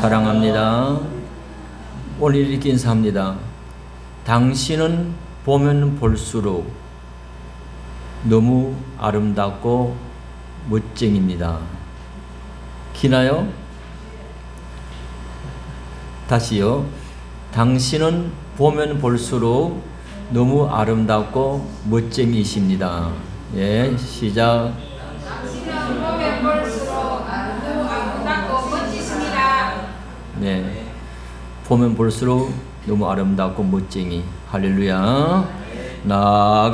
사랑합니다. 오늘 이렇게 인사합니다. 당신은 보면 볼수록 너무 아름답고 멋쟁입니다. 기나요? 다시요. 당신은 보면 볼수록 너무 아름답고 멋쟁이십니다. 예, 시작. 네. 보면 볼수록 너무 아름답고 멋쟁이. 할렐루야. 나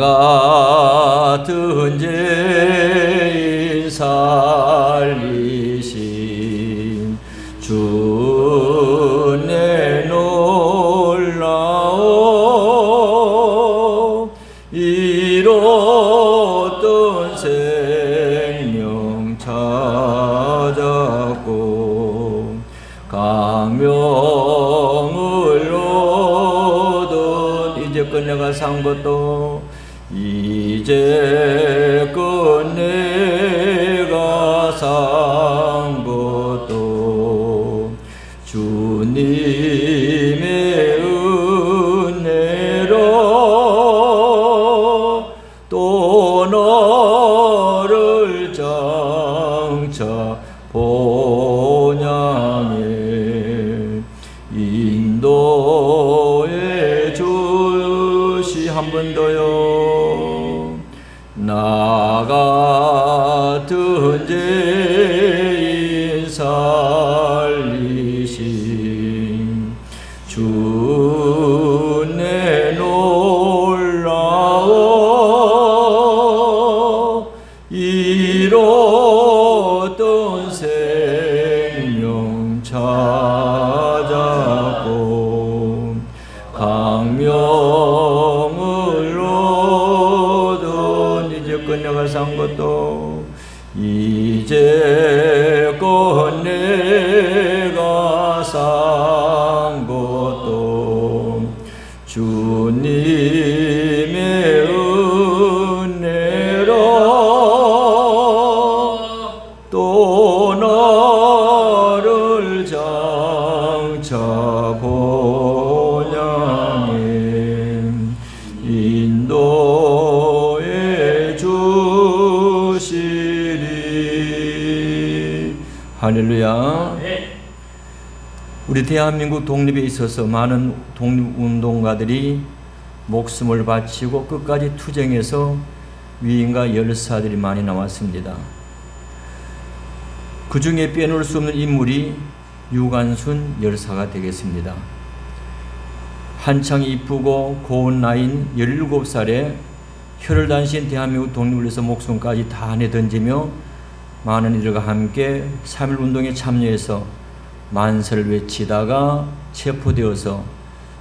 같은 죄인 살리신 주 나 같은 죄 할렐루야 우리 대한민국 독립에 있어서 많은 독립운동가들이 목숨을 바치고 끝까지 투쟁해서 위인과 열사들이 많이 나왔습니다. 그 중에 빼놓을 수 없는 인물이 유관순 열사가 되겠습니다. 한창 이쁘고 고운 나이인 17살에 혈혈단신 대한민국 독립을 위해서 목숨까지 다 내던지며 많은 이들과 함께 3.1운동에 참여해서 만세를 외치다가 체포되어서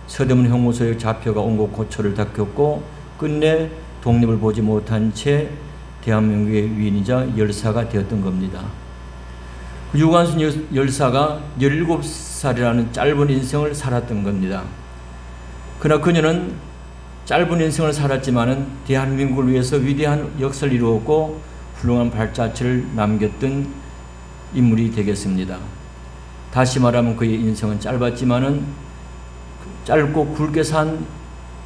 서대문 형무소에 잡혀가 온곳 고초를 닦였고 끝내 독립을 보지 못한 채 대한민국의 위인이자 열사가 되었던 겁니다. 그 유관순 열- 열사가 17살이라는 짧은 인생을 살았던 겁니다. 그러나 그녀는 짧은 인생을 살았지만은 대한민국을 위해서 위대한 역사를 이루었고 훌륭한 발자취를 남겼던 인물이 되겠습니다. 다시 말하면 그의 인생은 짧았지만은 짧고 굵게 산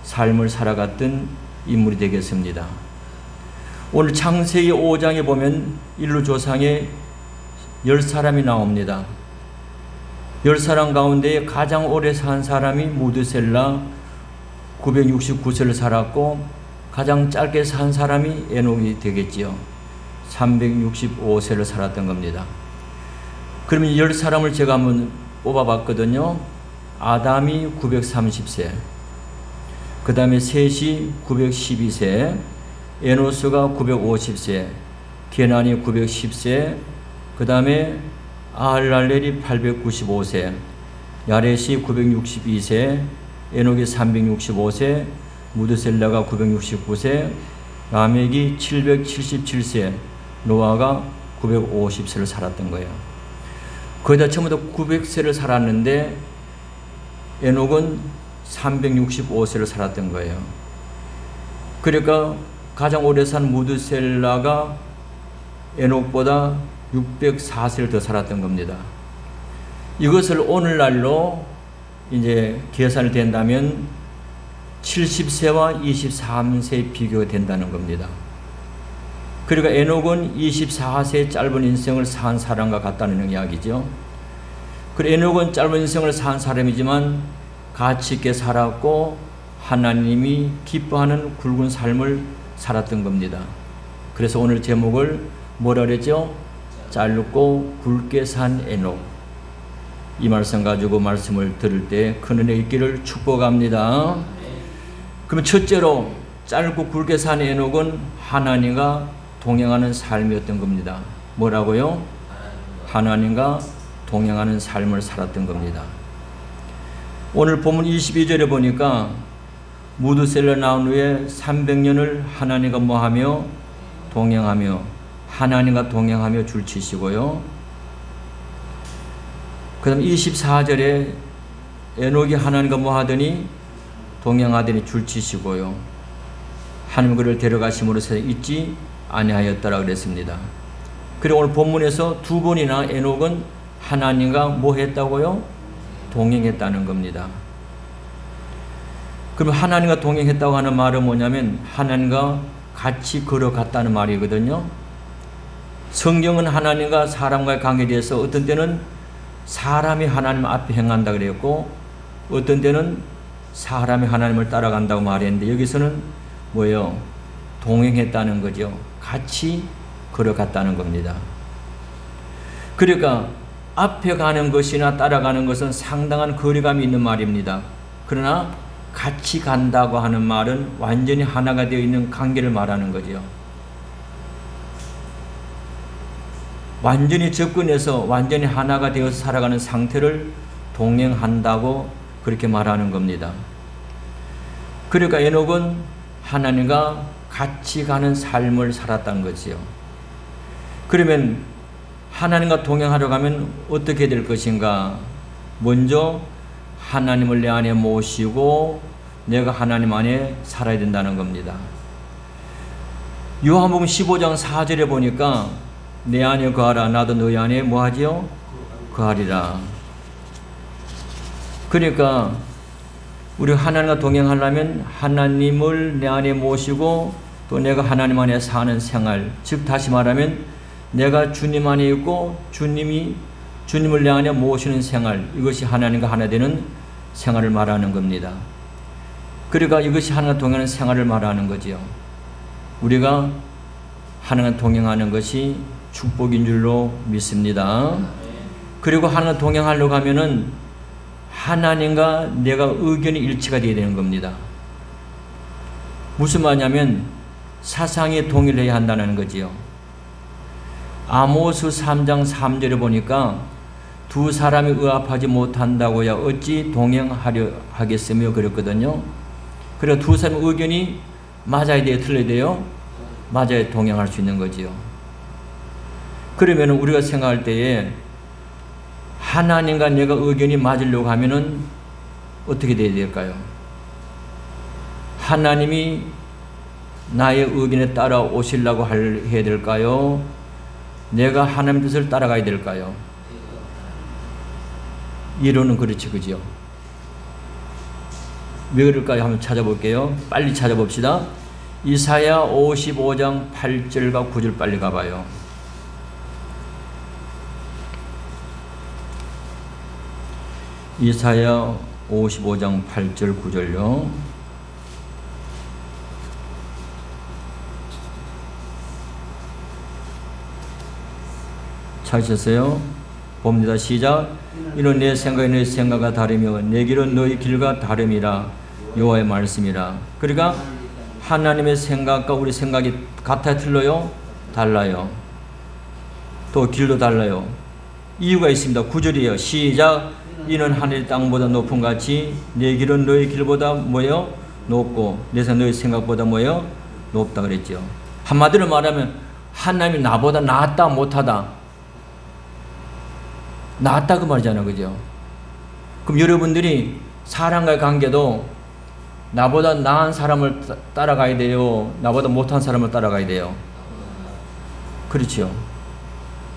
삶을 살아갔던 인물이 되겠습니다. 오늘 창세기 5장에 보면 일루 조상에 열 사람이 나옵니다. 열 사람 가운데 가장 오래 산 사람이 무드셀라 969세를 살았고 가장 짧게 산 사람이 에녹이 되겠지요. 365세를 살았던 겁니다. 그러면 열 사람을 제가 한번 뽑아봤거든요. 아담이 930세, 그 다음에 셋이 912세, 에노스가 950세, 게난이 910세, 그 다음에 아할랄렐이 895세, 야렛이 962세, 에녹이 365세, 무드셀라가 969세, 라멕이 777세, 노아가 950세를 살았던 거예요. 거의 다다 900세를 살았는데 에녹은 365세를 살았던 거예요. 그러니까 가장 오래 산 무드셀라가 에녹보다 604세를 더 살았던 겁니다. 이것을 오늘날로 이제 계산이 된다면 70세와 23세 비교가 된다는 겁니다. 그러니까 에녹은 24세 짧은 인생을 산 사람과 같다는 이야기죠. 그리고 에녹은 짧은 인생을 산 사람이지만 가치 있게 살았고 하나님이 기뻐하는 굵은 삶을 살았던 겁니다. 그래서 오늘 제목을 뭐라 그랬죠? 짧고 굵게 산 에녹. 이 말씀 가지고 말씀을 들을 때 큰 은혜 있기를 축복합니다. 그럼 첫째로 짧고 굵게 산 에녹은 하나님과 동행하는 삶이었던 겁니다. 뭐라고요? 하나님과 동행하는 삶을 살았던 겁니다. 오늘 본문 22절에 보니까 무드셀러 나온 후에 300년을 하나님과 뭐하며 동행하며 하나님과 동행하며 줄치시고요. 그 다음 24절에 에녹이 하나님과 뭐 하더니 동행하더니 줄치시고요. 하나님 그를 데려가심으로써 잊지 아니하였다라 그랬습니다. 그리고 오늘 본문에서 두 번이나 에녹은 하나님과 뭐 했다고요? 동행했다는 겁니다. 그럼 하나님과 동행했다고 하는 말은 뭐냐면 하나님과 같이 걸어갔다는 말이거든요. 성경은 하나님과 사람과의 관계에 대해서 어떤 때는 사람이 하나님 앞에 행한다 그랬고 어떤 때는 사람이 하나님을 따라간다고 말했는데 여기서는 뭐예요? 동행했다는 거죠. 같이 걸어갔다는 겁니다. 그러니까 앞에 가는 것이나 따라가는 것은 상당한 거리감이 있는 말입니다. 그러나 같이 간다고 하는 말은 완전히 하나가 되어 있는 관계를 말하는 거죠. 완전히 접근해서 완전히 하나가 되어서 살아가는 상태를 동행한다고 그렇게 말하는 겁니다. 그러니까 에녹은 하나님과 같이 가는 삶을 살았다는 거지요. 그러면 하나님과 동행하려 가면 어떻게 될 것인가? 먼저 하나님을 내 안에 모시고 내가 하나님 안에 살아야 된다는 겁니다. 요한복음 15장 4절에 보니까 내 안에 거하라 나도 너희 안에 뭐하지요? 거하리라. 그러니까 우리 하나님과 동행하려면 하나님을 내 안에 모시고 또 내가 하나님 안에 사는 생활 즉 다시 말하면 내가 주님 안에 있고 주님이 주님을 내 안에 모시는 생활 이것이 하나님과 하나 되는 생활을 말하는 겁니다. 그러니까 이것이 하나님과 동행하는 생활을 말하는 거지요. 우리가 하나님과 동행하는 것이 축복인 줄로 믿습니다. 그리고 하나님과 동행하려고 하면은 하나님과 내가 의견이 일치가 되어야 되는 겁니다. 무슨 말이냐면 사상이 동일해야 한다는 거지요. 아모스 3장 3절에 보니까 두 사람이 의합하지 못한다고야 어찌 동행하려 하겠으며 그랬거든요. 그래서 두 사람의 의견이 맞아야 돼요, 틀려야 돼요? 맞아야 동행할 수 있는 거지요. 그러면 우리가 생각할 때에 하나님과 내가 의견이 맞으려고 하면은 어떻게 돼야 될까요? 하나님이 나의 의견에 따라 오시려고 할, 해야 될까요? 내가 하나님 뜻을 따라가야 될까요? 이론은 그렇지, 그죠? 왜 그럴까요? 한번 찾아볼게요. 빨리 찾아봅시다. 이사야 55장 8절과 9절 빨리 가봐요. 이사야 55장 8절 9절요. 찾으셨어요? 봅니다. 시작. 이는 내 생각이 내 생각과 다르며 내 길은 너희 길과 다름이라 여호와의 말씀이라. 그러니까 하나님의 생각과 우리 생각이 같아 틀려요? 달라요. 또 길도 달라요. 이유가 있습니다. 구절이에요. 시작. 이는 하늘 땅보다 높은 같이 내 길은 너희 길보다 뭐요? 높고 내 생각 너희 생각보다 뭐요? 높다 그랬죠. 한마디로 말하면 하나님이 나보다 낫다 못하다. 낫다 그 말이잖아요. 그죠? 그럼 여러분들이 사람과의 관계도 나보다 나은 사람을 따- 따라가야 돼요. 나보다 못한 사람을 따라가야 돼요. 그렇죠.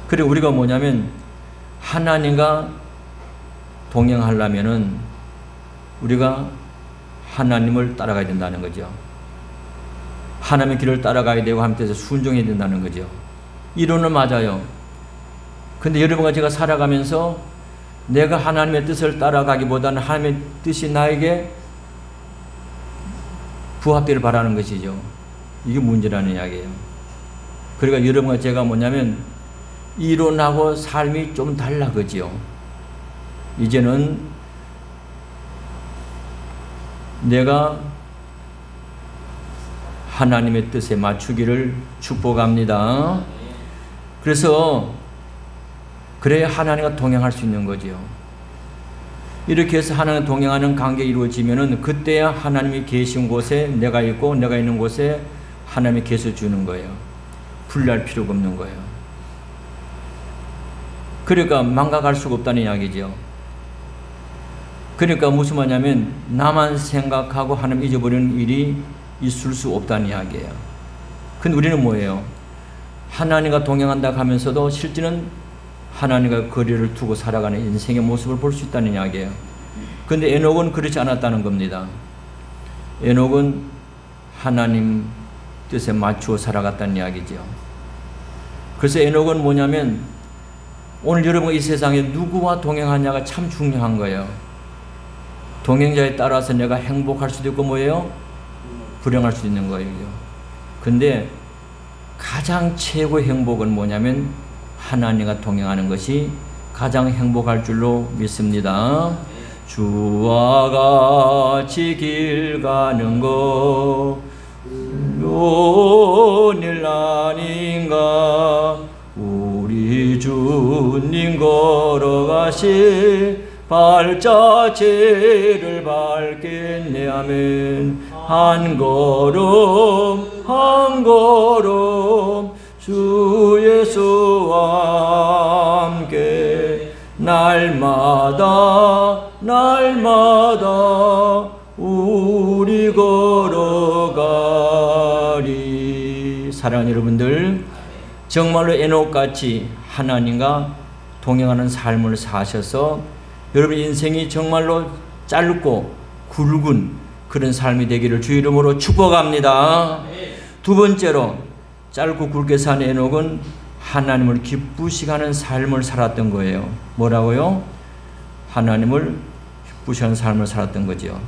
그리고 우리가 뭐냐면 하나님과 동행하려면은 우리가 하나님을 따라가야 된다는 거죠. 하나님의 길을 따라가야 되고 하나님께서 순종해야 된다는 거죠. 이론은 맞아요. 근데 여러분과 제가 살아가면서 내가 하나님의 뜻을 따라가기보다는 하나님의 뜻이 나에게 부합되를 바라는 것이죠. 이게 문제라는 이야기예요. 그러니까 여러분과 제가 뭐냐면 이론하고 삶이 좀 달라 그지요. 이제는 내가 하나님의 뜻에 맞추기를 축복합니다. 그래서 그래야 하나님과 동행할 수 있는 거지요. 이렇게 해서 하나님 동행하는 관계 이루어지면은 그때야 하나님이 계신 곳에 내가 있고 내가 있는 곳에 하나님이 계셔 주는 거예요. 분리할 필요가 없는 거예요. 그러니까 망각할 수가 없다는 이야기죠. 그러니까 무슨 말이냐면 나만 생각하고 하나님 잊어버리는 일이 있을 수 없다는 이야기예요. 근데 우리는 뭐예요? 하나님과 동행한다 하면서도 실제는 하나님과 거리를 두고 살아가는 인생의 모습을 볼 수 있다는 이야기예요. 근데 에녹은 그렇지 않았다는 겁니다. 에녹은 하나님 뜻에 맞추어 살아갔다는 이야기죠. 그래서 에녹은 뭐냐면 오늘 여러분 이 세상에 누구와 동행하냐가 참 중요한 거예요. 동행자에 따라서 내가 행복할 수도 있고 뭐예요? 불행할 수도 있는 거예요. 근데 가장 최고의 행복은 뭐냐면 하나님과 동행하는 것이 가장 행복할 줄로 믿습니다. 주와 같이 길 가는 것 오늘 아닌가 우리 주님 걸어가시 발자취를 밟겠네 하면 한 걸음 한 걸음 주 예수와 함께 날마다 날마다 우리 걸어가리. 사랑하는 여러분들 정말로 에녹같이 하나님과 동행하는 삶을 사셔서 여러분 인생이 정말로 짧고 굵은 그런 삶이 되기를 주 이름으로 축복합니다. 두 번째로 짧고 굵게 산 에녹은 하나님을 기쁘시게 하는 삶을 살았던 거예요. 뭐라고요? 하나님을 기쁘시게 하는 삶을 살았던 거죠.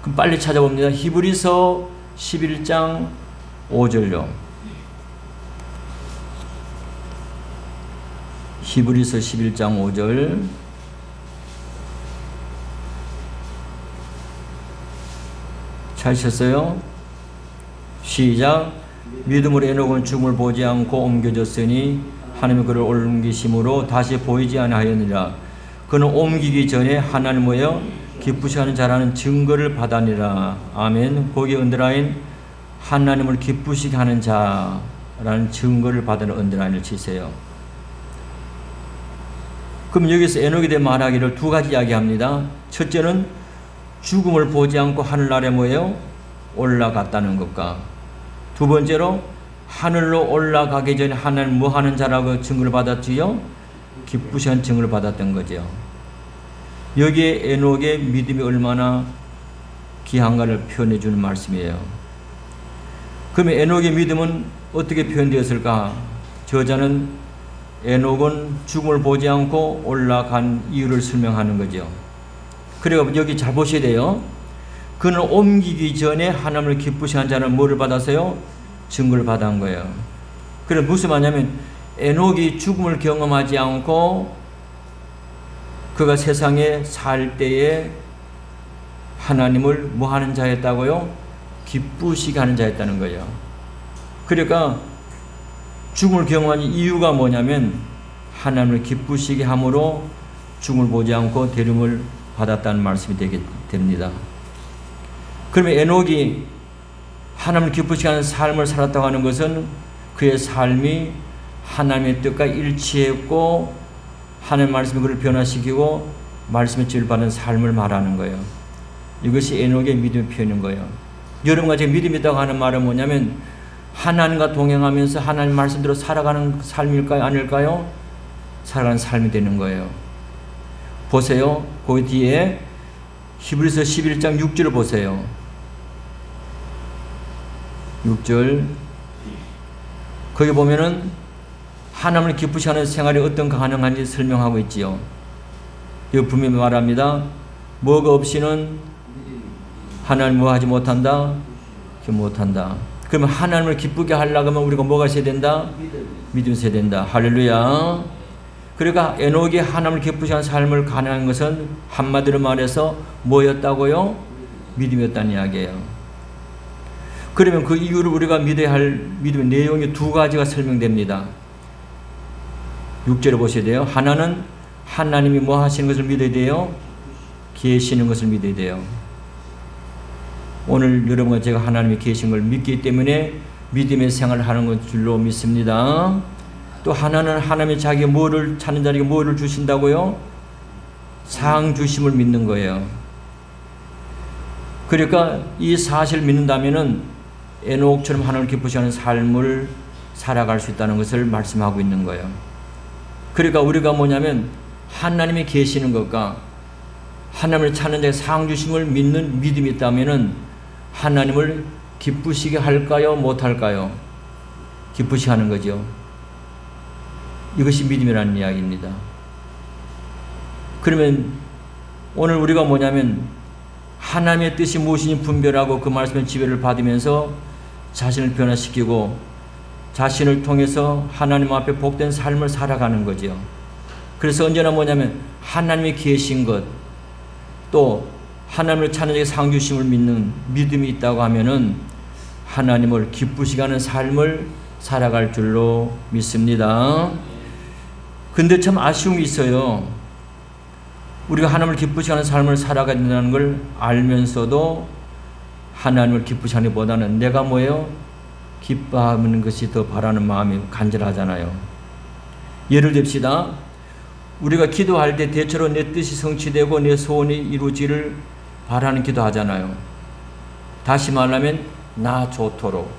그럼 빨리 찾아봅니다. 히브리서 11장 5절요. 히브리서 11장 5절 찾으셨어요? 시작. 믿음으로 에녹은 죽음을 보지 않고 옮겨졌으니 하나님이 그를 옮기심으로 다시 보이지 아니하였느니라. 그는 옮기기 전에 하나님 뭐요 기쁘시하는 자라는 증거를 받아니라. 아멘. 거기 언더라인 하나님을 기쁘시게 하는 자라는 증거를 받는 언더라인을 치세요. 그럼 여기서 에녹에 대해 말하기를 두 가지 이야기합니다. 첫째는 죽음을 보지 않고 하늘나라에 뭐예요 올라갔다는 것과 두 번째로 하늘로 올라가기 전에 하나님 뭐 하는 자라고 증거를 받았지요? 기쁘시한 증거를 받았던 거죠. 여기에 에녹의 믿음이 얼마나 귀한가를 표현해 주는 말씀이에요. 그러면 에녹의 믿음은 어떻게 표현되었을까? 저자는 에녹은 죽음을 보지 않고 올라간 이유를 설명하는 거죠. 그리고 여기 잘 보셔야 돼요. 그는 옮기기 전에 하나님을 기쁘시한 자는 뭐를 받았어요? 증거를 받은 거예요. 그래 무슨 말이냐면 에녹이 죽음을 경험하지 않고 그가 세상에 살 때에 하나님을 뭐 하는 자였다고요? 기쁘시게 하는 자였다는 거예요. 그러니까 죽음을 경험한 이유가 뭐냐면 하나님을 기쁘시게 함으로 죽음을 보지 않고 대름을 받았다는 말씀이 되게 됩니다. 그러면 에녹이 하나님을 기쁘시게 하는 삶을 살았다고 하는 것은 그의 삶이 하나님의 뜻과 일치했고 하나님의 말씀이 그를 변화시키고 말씀의 지을 받는 삶을 말하는 거예요. 이것이 에녹의 믿음의 표현인 거예요. 여러분과 제 믿음이 있다고 하는 말은 뭐냐면 하나님과 동행하면서 하나님 말씀대로 살아가는 삶일까요? 아닐까요? 살아가는 삶이 되는 거예요. 보세요. 그 뒤에 히브리서 11장 6절을 보세요. 6절 거기 보면은 하나님을 기쁘시 하는 생활이 어떤 가능한지 설명하고 있지요. 이 분명히 말합니다. 뭐가 없이는 하나님 뭐 하지 못한다? 그 못한다. 그러면 하나님을 기쁘게 하려면 우리가 뭐가 있어야 된다? 믿음이 있어야 된다. 할렐루야. 그러니까 에녹이 하나님을 기쁘시 하는 삶을 가능한 것은 한마디로 말해서 뭐였다고요? 믿음이었다는 이야기예요. 그러면 그 이유를 우리가 믿어야 할 믿음의 내용이 두 가지가 설명됩니다. 6절을 보셔야 돼요. 하나는 하나님이 뭐 하시는 것을 믿어야 돼요? 계시는 것을 믿어야 돼요. 오늘 여러분과 제가 하나님이 계신 걸 믿기 때문에 믿음의 생활을 하는 것 줄로 믿습니다. 또 하나는 하나님이 자기 뭐를 찾는 자에게 뭐를 주신다고요? 상 주심을 믿는 거예요. 그러니까 이 사실을 믿는다면은 에녹처럼 하나님을 기쁘시하는 삶을 살아갈 수 있다는 것을 말씀하고 있는 거예요. 그러니까 우리가 뭐냐면 하나님이 계시는 것과 하나님을 찾는 자의 상 주심을 믿는 믿음이 있다면은 하나님을 기쁘시게 할까요? 못 할까요? 기쁘시게 하는 거죠. 이것이 믿음이라는 이야기입니다. 그러면 오늘 우리가 뭐냐면 하나님의 뜻이 무엇인지 분별하고 그 말씀의 지배를 받으면서 자신을 변화시키고 자신을 통해서 하나님 앞에 복된 삶을 살아가는 거죠. 그래서 언제나 뭐냐면 하나님이 계신 것, 또 하나님을 찾는 자의 상주심을 믿는 믿음이 있다고 하면은 하나님을 기쁘시게 하는 삶을 살아갈 줄로 믿습니다. 근데 참 아쉬움이 있어요. 우리가 하나님을 기쁘시게 하는 삶을 살아가야 된다는 걸 알면서도 하나님을 기쁘시게 하는 보다는 내가 뭐예요? 기뻐하는 것이 더 바라는 마음이 간절하잖아요. 예를 듭시다. 우리가 기도할 때 대체로 내 뜻이 성취되고 내 소원이 이루어지를 바라는 기도하잖아요. 다시 말하면 나 좋도록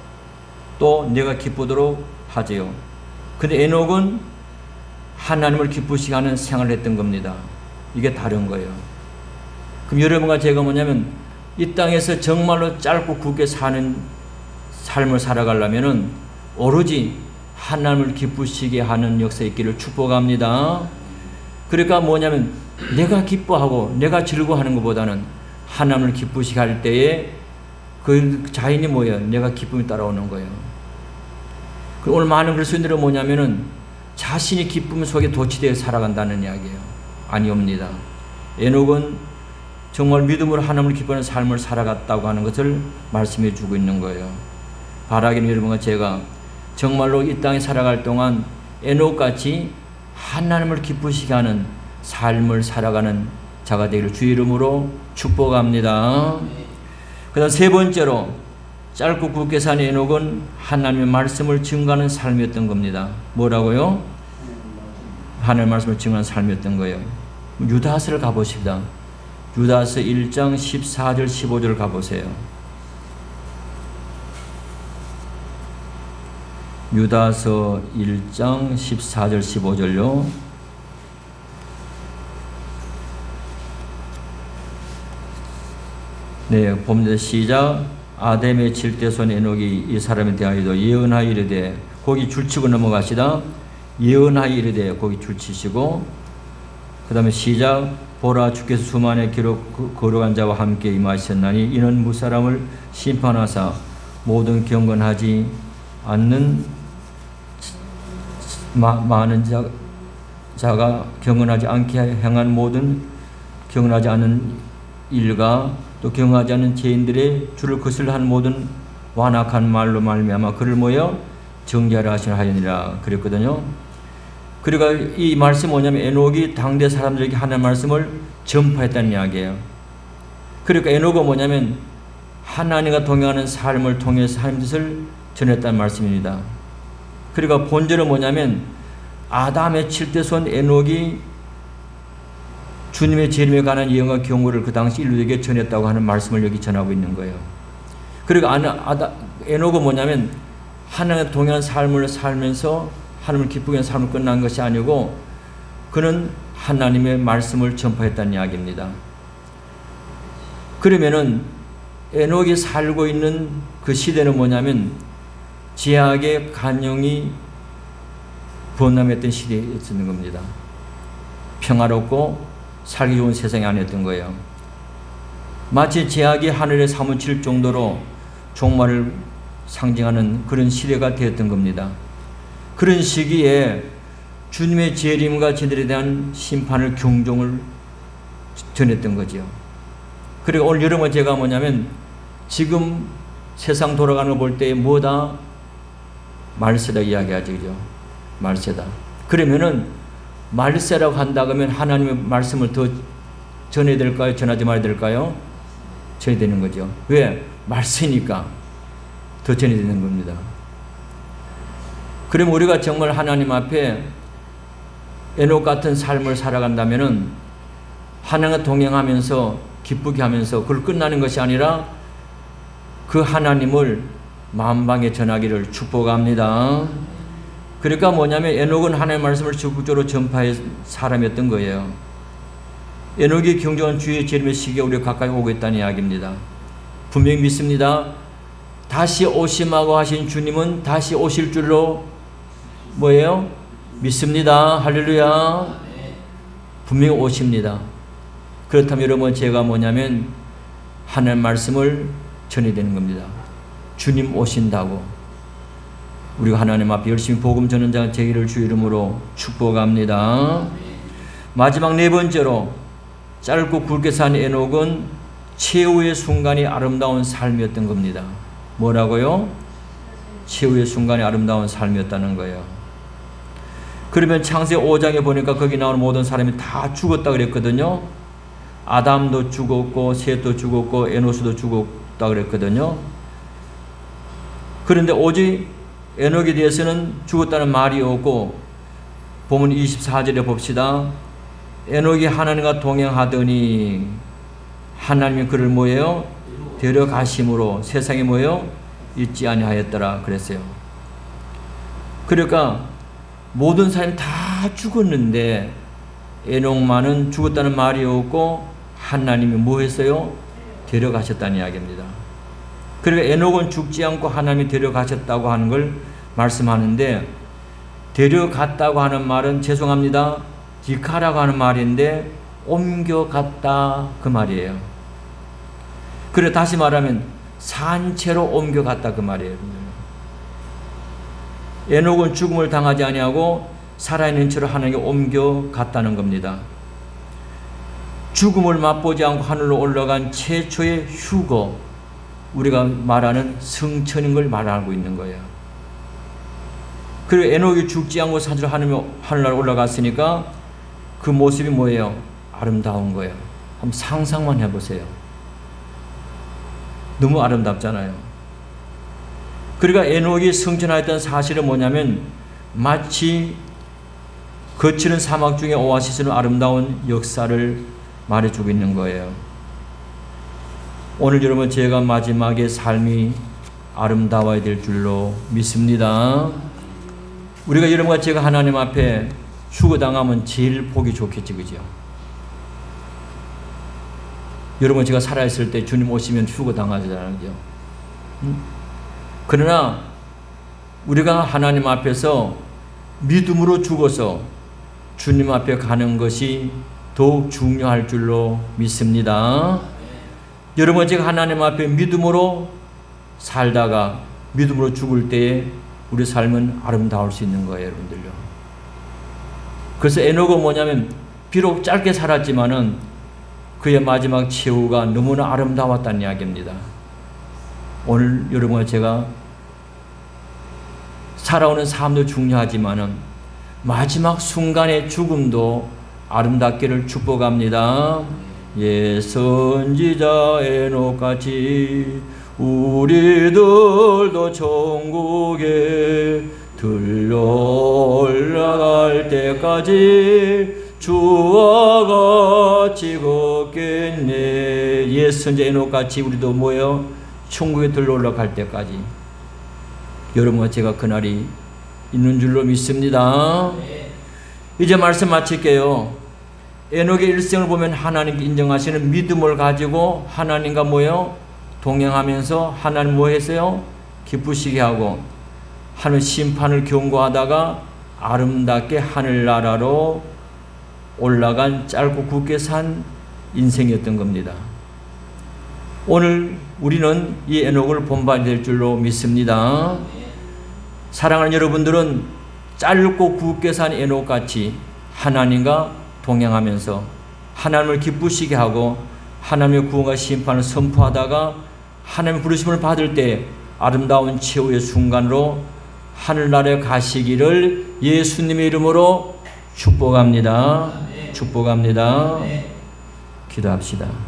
또 내가 기쁘도록 하지요. 근데 에녹은 하나님을 기쁘시게 하는 생활을 했던 겁니다. 이게 다른 거예요. 그럼 여러분과 제가 뭐냐면 이 땅에서 정말로 짧고 굵게 사는 삶을 살아가려면은 오로지 하나님을 기쁘시게 하는 역사에 있기를 축복합니다. 그러니까 뭐냐면 내가 기뻐하고 내가 즐거워하는 것보다는 하나님을 기쁘시게 할 때에 그 자인이 뭐예요? 내가 기쁨이 따라오는 거예요. 그 오늘 많은 그리스도인들은 뭐냐면은 자신이 기쁨 속에 도취되어 살아간다는 이야기예요. 아니옵니다. 에녹은 정말 믿음으로 하나님을 기뻐하는 삶을 살아갔다고 하는 것을 말씀해 주고 있는 거예요. 바라기는 여러분과 제가 정말로 이 땅에 살아갈 동안 에녹같이 하나님을 기쁘시게 하는 삶을 살아가는 자가 되기를 주 이름으로 축복합니다. 그 다음 세 번째로 짧고 굵게 산 에녹은 하나님의 말씀을 증거하는 삶이었던 겁니다. 뭐라고요? 하나님의 말씀을 증거하는 삶이었던 거예요. 유다스를 가보십니다. 유다스 1장 14절 15절 가보세요. 유다서 1장 14절 15절요. 네, 봅니다. 시작. 아담의 칠대손 에녹이 이 사람에 대하여도 예언하여 이르되 거기 줄치고 넘어가시다. 예언하여 이르되 거기 줄치시고 그 다음에 시작 보라 주께서 수만의 기록 거룩한 자와 함께 임하셨나니 이는 무사람을 심판하사 모든 경건하지 않는 마, 많은 자, 자가 경건하지 않게 행한 모든 경건하지 않은 일과 또 경하지 않은 죄인들의 주를 거슬한 모든 완악한 말로 말미암아 그를 모여 정죄하라 하시나 하였니라 그랬거든요. 그러니까 이 말씀 뭐냐면 에녹이 당대 사람들에게 하는 말씀을 전파했다는 이야기예요. 그러니까 에녹은 뭐냐면 하나님과 동행하는 삶을 통해서 하나님 뜻을 전했다는 말씀입니다. 그러니까 본질은 뭐냐면 아담의 칠대손 에녹이 주님의 재림에 관한 예언과 경고를 그 당시 인류에게 전했다고 하는 말씀을 여기 전하고 있는 거예요. 그리고 아다 에녹은 뭐냐면 하나님과 동행한 삶을 살면서 하나님을 기쁘게 삶을 끝난 것이 아니고 그는 하나님의 말씀을 전파했다는 이야기입니다. 그러면은 에녹이 살고 있는 그 시대는 뭐냐면 제약의 간영이 번남했던 시대였던 겁니다. 평화롭고 살기 좋은 세상이 아니었던 거예요. 마치 제약이 하늘에 사무칠 정도로 종말을 상징하는 그런 시대가 되었던 겁니다. 그런 시기에 주님의 재림과 저들에 대한 심판을 경종을 전했던 거죠. 그리고 오늘 여러분 제가 뭐냐면 지금 세상 돌아가는 거볼때 뭐다 말세다 이야기하죠? 말세다. 그러면은 말세라고 한다 그러면 하나님의 말씀을 더 전해야 될까요? 전하지 말아야 될까요? 전해야 되는 거죠. 왜? 말세니까 더 전해야 되는 겁니다. 그럼 우리가 정말 하나님 앞에 에녹 같은 삶을 살아간다면은 하나님과 동행하면서 기쁘게 하면서 그걸 끝나는 것이 아니라 그 하나님을 만방에 전하기를 축복합니다. 그러니까 뭐냐면 에녹은 하나님의 말씀을 적극적으로 전파할 사람이었던 거예요. 에녹이 경종한 주의 재림의 시기에 우리가 가까이 오고 있다는 이야기입니다. 분명히 믿습니다. 다시 오심하고 하신 주님은 다시 오실 줄로 뭐예요? 믿습니다. 할렐루야. 분명히 오십니다. 그렇다면 여러분 제가 뭐냐면 하나님 말씀을 전해야 되는 겁니다. 주님 오신다고 우리가 하나님 앞에 열심히 복음 전하는 자 제기를 주 이름으로 축복합니다. 마지막 네 번째로 짧고 굵게 산 에녹은 최후의 순간이 아름다운 삶이었던 겁니다. 뭐라고요? 최후의 순간이 아름다운 삶이었다는 거예요. 그러면 창세 5장에 보니까 거기 나오는 모든 사람이 다 죽었다 그랬거든요. 아담도 죽었고 셋도 죽었고 에노스도 죽었다 그랬거든요. 그런데 오직 에녹에 대해서는 죽었다는 말이 없고 보면 24절에 봅시다. 에녹이 하나님과 동행하더니 하나님이 그를 뭐예요? 데려가심으로 세상에 뭐예요? 잊지 아니하였더라 그랬어요. 그러니까 모든 사람이 다 죽었는데 에녹만은 죽었다는 말이 없고 하나님이 뭐 했어요? 데려가셨다는 이야기입니다. 그러니까 에녹은 죽지 않고 하나님이 데려가셨다고 하는 걸 말씀하는데 데려갔다고 하는 말은 죄송합니다. 디카라고 하는 말인데 옮겨갔다 그 말이에요. 그래 다시 말하면 산채로 옮겨갔다 그 말이에요. 에녹은 죽음을 당하지 아니하고 살아있는 채로 하나님께 옮겨갔다는 겁니다. 죽음을 맛보지 않고 하늘로 올라간 최초의 휴거, 우리가 말하는 승천인 걸 말하고 있는 거예요. 그리고 에녹이 죽지 않고 하늘, 하늘날 올라갔으니까 그 모습이 뭐예요? 아름다운 거예요. 한번 상상만 해보세요. 너무 아름답잖아요. 그러니까 에녹이 승천하였던 사실은 뭐냐면 마치 거칠은 사막 중에 오아시스는 아름다운 역사를 말해주고 있는 거예요. 오늘 여러분 제가 마지막에 삶이 아름다워야 될 줄로 믿습니다. 우리가 여러분과 제가 하나님 앞에 휴거당하면 제일 보기 좋겠지 그죠? 여러분 제가 살아있을 때 주님 오시면 휴거당하잖아요 그죠? 그러나 우리가 하나님 앞에서 믿음으로 죽어서 주님 앞에 가는 것이 더욱 중요할 줄로 믿습니다. 여러분 제가 하나님 앞에 믿음으로 살다가 믿음으로 죽을 때에 우리 삶은 아름다울 수 있는 거예요, 여러분들요. 그래서 에녹은 뭐냐면 비록 짧게 살았지만은 그의 마지막 최후가 너무나 아름다웠다는 이야기입니다. 오늘 여러분 제가 살아오는 삶도 중요하지만은 마지막 순간의 죽음도 아름답기를 축복합니다. 예 선지자 에녹같이 우리들도 천국에 들려 올라갈 때까지 주와 같이 걷겠네. 예 선지자 에녹같이 우리도 뭐요? 천국에 들러 올라갈 때까지 여러분과 제가 그날이 있는 줄로 믿습니다. 이제 말씀 마칠게요. 에녹의 일생을 보면 하나님께 인정하시는 믿음을 가지고 하나님과 모여 동행하면서 하나님 뭐 했어요? 기쁘시게 하고 하늘 심판을 경고하다가 아름답게 하늘나라로 올라간 짧고 굵게 산 인생이었던 겁니다. 오늘 우리는 이 에녹을 본받을 줄로 믿습니다. 사랑하는 여러분들은 짧고 굵게 산 에녹 같이 하나님과 동행하면서 하나님을 기쁘시게 하고 하나님의 구원과 심판을 선포하다가 하나님의 부르심을 받을 때 아름다운 최후의 순간으로 하늘나라에 가시기를 예수님의 이름으로 축복합니다. 축복합니다. 기도합시다.